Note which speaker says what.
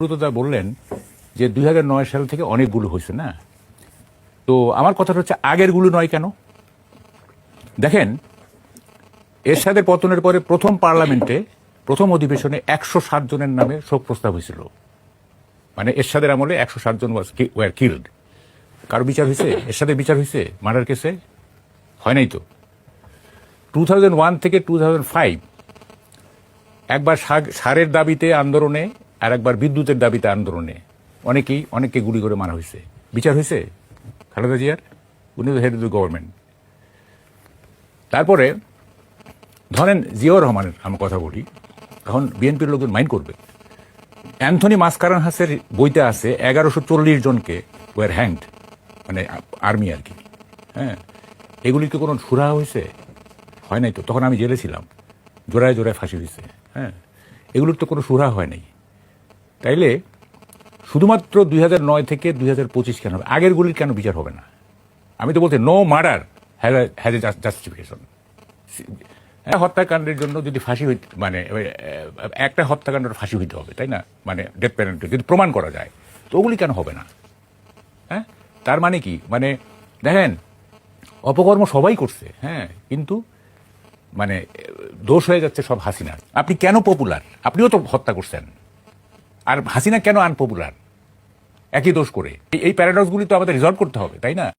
Speaker 1: সুব্রতদা বললেন যে দুই হাজার নয় সাল থেকে অনেকগুলো হয়েছে, না? তো আমার কথাটা হচ্ছে আগেরগুলো নয় কেন? দেখেন, এরশাদের পতনের পরে প্রথম পার্লামেন্টে, প্রথম অধিবেশনে একশো সাত জনের নামে শোক প্রস্তাব হয়েছিল। মানে এরশাদের আমলে একশো সাত জন ওয়ার কিল্ড কারও বিচার হয়েছে? এরশাদের বিচার হয়েছে? মার্ডার কেসে? হয় নাই তো? টু থাউজেন্ড ওয়ান থেকে টু থাউজেন্ড ফাইভ, একবার সারের দাবিতে আন্দোলনে আর একবার বিদ্যুতের দাবিতে আন্দোলনে। অনেকেই, অনেককে গুলি করে মারা হয়েছে। বিচার হয়েছে? খালেদা জিয়ার? উনি হেড অফ দ্য গভর্নমেন্ট তারপরে, ধরেন জিয়াউর রহমানের আমি কথা বলি এখন বিএনপির লোকজন মাইন্ড করবে। অ্যান্থনি মাসকারান হাসের বইতে আছে, এগারোশো চল্লিশ জনকে ওয়ার হ্যাংড মানে আর্মি আর কি। হ্যাঁ? এগুলি কি কোনো সুরাহা হয়েছে? হয় নাই তো? তখন আমি জেলে ছিলাম। জোড়ায় জোড়ায় ফাঁসি হয়েছে। হ্যাঁ? এগুলোর তো কোনো সুরাহা হয় নাই। তাইলে শুধুমাত্র দুই নয় থেকে দুই পঁচিশ কেন হবে? আগের গুলির কেন বিচার হবে না? আমি তো বলছি no murder has a justification হত্যাকাণ্ডের জন্য যদি ফাঁসি হইতে মানে একটা হত্যাকাণ্ডের ফাঁসি হইতে হবে, তাই না? মানে ডেথ পেনাল্টি যদি প্রমাণ করা যায়, তো ওগুলি কেন হবে না? হ্যাঁ তার মানে কি? মানে দেখেন, অপকর্ম সবাই করছে হ্যাঁ কিন্তু মানে দোষ হয়ে যাচ্ছে সব হাসিনার। আপনি কেন পপুলার আপনিও তো হত্যা করছেন। আর হাসিনা কেন আনপপুলার একই দোষ করে। এই- প্যারাডক্সগুলি তো আমাদের রিজলভ করতে হবে, তাই না?